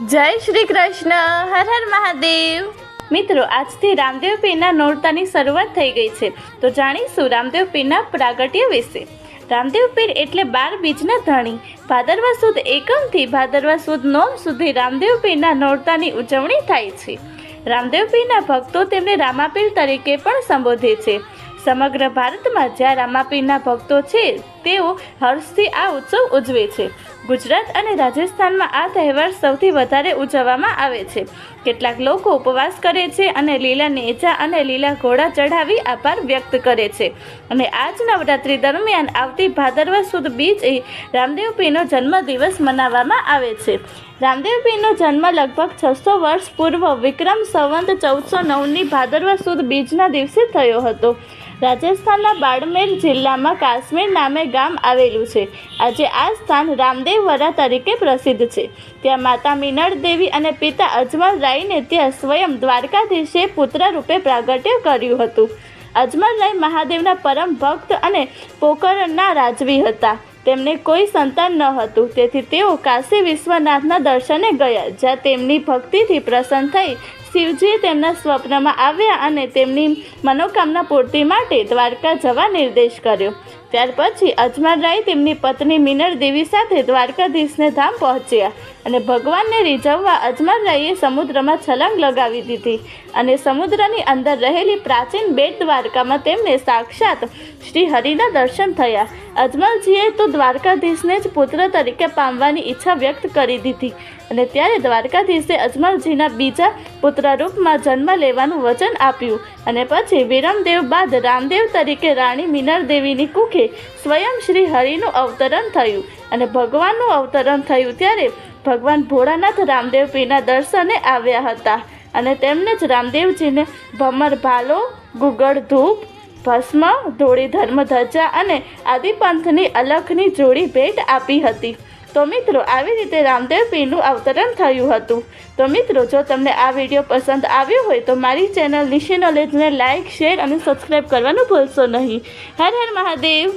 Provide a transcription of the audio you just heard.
જય શ્રી કૃષ્ણ, હર હર મહાદેવ. મિત્રો, આજથી રામદેવ પીરના નોરતાની શરૂઆત થઈ ગઈ છે. તો જાણીશું રામદેવ પીરના પ્રાગટ્ય વિશે. રામદેવ પીર એટલે બાર બીજના ધણી. ભાદરવા સુદ એકમથી ભાદરવા સુદ નોમ સુધી રામદેવ પીરના નોરતાની ઉજવણી થાય છે. રામદેવ પીરના ભક્તો તેમને રામાપીર તરીકે પણ સંબોધે છે. સમગ્ર ભારતમાં જ્યાં રામાપીરના ભક્તો છે તેઓ હર્ષથી આ ઉત્સવ ઉજવે છે. ગુજરાત અને રાજસ્થાનમાં આ તહેવાર સૌથી વધારે ઉજવવામાં આવે છે. કેટલાક લોકો ઉપવાસ કરે છે અને લીલા નેજા અને લીલા ઘોડા ચઢાવી આભાર વ્યક્ત કરે છે. અને આજ નવરાત્રી દરમિયાન આવતી ભાદરવા સુદ બીજ એ રામદેવ પીરનો જન્મદિવસ મનાવવામાં આવે છે. રામદેવ પીરનો જન્મ લગભગ છસો વર્ષ પૂર્વ વિક્રમ સંવંત ચૌદસો નવની ભાદરવા સુદ બીજના દિવસે થયો હતો. રાજસ્થાનના બાડમેર જિલ્લામાં કાશ્મીર નામે ગામ આવેલું છે. આજે આ સ્થાન રામદેવ વરા તરીકે પ્રસિદ્ધ છે. ત્યાં માતા મિનળ દેવી અને પિતા અજમલ રાયને ત્યાં સ્વયં દ્વારકાધીશે પુત્ર રૂપે પ્રાગટ્ય કર્યું હતું. અજમલ રાય મહાદેવના પરમ ભક્ત અને પોકરના રાજવી હતા. તેમને કોઈ સંતાન ન હતું. તેથી તેઓ કાશી વિશ્વનાથના દર્શને ગયા, જ્યાં તેમની ભક્તિથી પ્રસન્ન થઈ શિવજીએ તેમના સ્વપ્નમાં આવ્યા અને તેમની મનોકામના પૂર્તિ માટે દ્વારકા જવા નિર્દેશ કર્યો. ત્યાર પછી અજમલ રાય તેમની પત્ની મિનર દેવી સાથે દ્વારકાધીશને ધામ પહોંચ્યા અને ભગવાનને રીઝવવા અજમલ રાયે સમુદ્રમાં છલાંગ લગાવી દીધી અને સમુદ્રની અંદર રહેલી પ્રાચીન બેટ દ્વારકામાં તેમને સાક્ષાત શ્રી હરિના દર્શન થયા. અજમલજીએ તો દ્વારકાધીશને જ પુત્ર તરીકે પામવાની ઈચ્છા વ્યક્ત કરી દીધી અને ત્યારે દ્વારકાધીશે અજમલજીના બીજા પુત્ર રૂપમાં જન્મ લેવાનું વચન આપ્યું અને પછી વિરમદેવ બાદ રામદેવ તરીકે રાણી મિનરદેવીની કુખે સ્વયં શ્રી હરિનું અવતરણ થયું અને ભગવાનનું અવતરણ થયું ત્યારે ભગવાન ભોળાનાથ રામદેવ પીરના દર્શને આવ્યા હતા અને તેમને જ રામદેવજીને ભમર ભાલો, ગુગળ ધૂપ, ભસ્મ, ધોળી ધર્મધજા અને આદિપંથની અલખની જોડી ભેટ આપી હતી. તો મિત્રો, આવી રીતે રામદેવ પીરનું અવતરણ થયું હતું. તો મિત્રો, જો તમને આ વીડિયો પસંદ આવ્યો હોય, તો મારી ચેનલ નિશી નોલેજને લાઇક શેર અને સબસ્ક્રાઈબ કરવાનું ભૂલશો નહીં. હર હર મહાદેવ.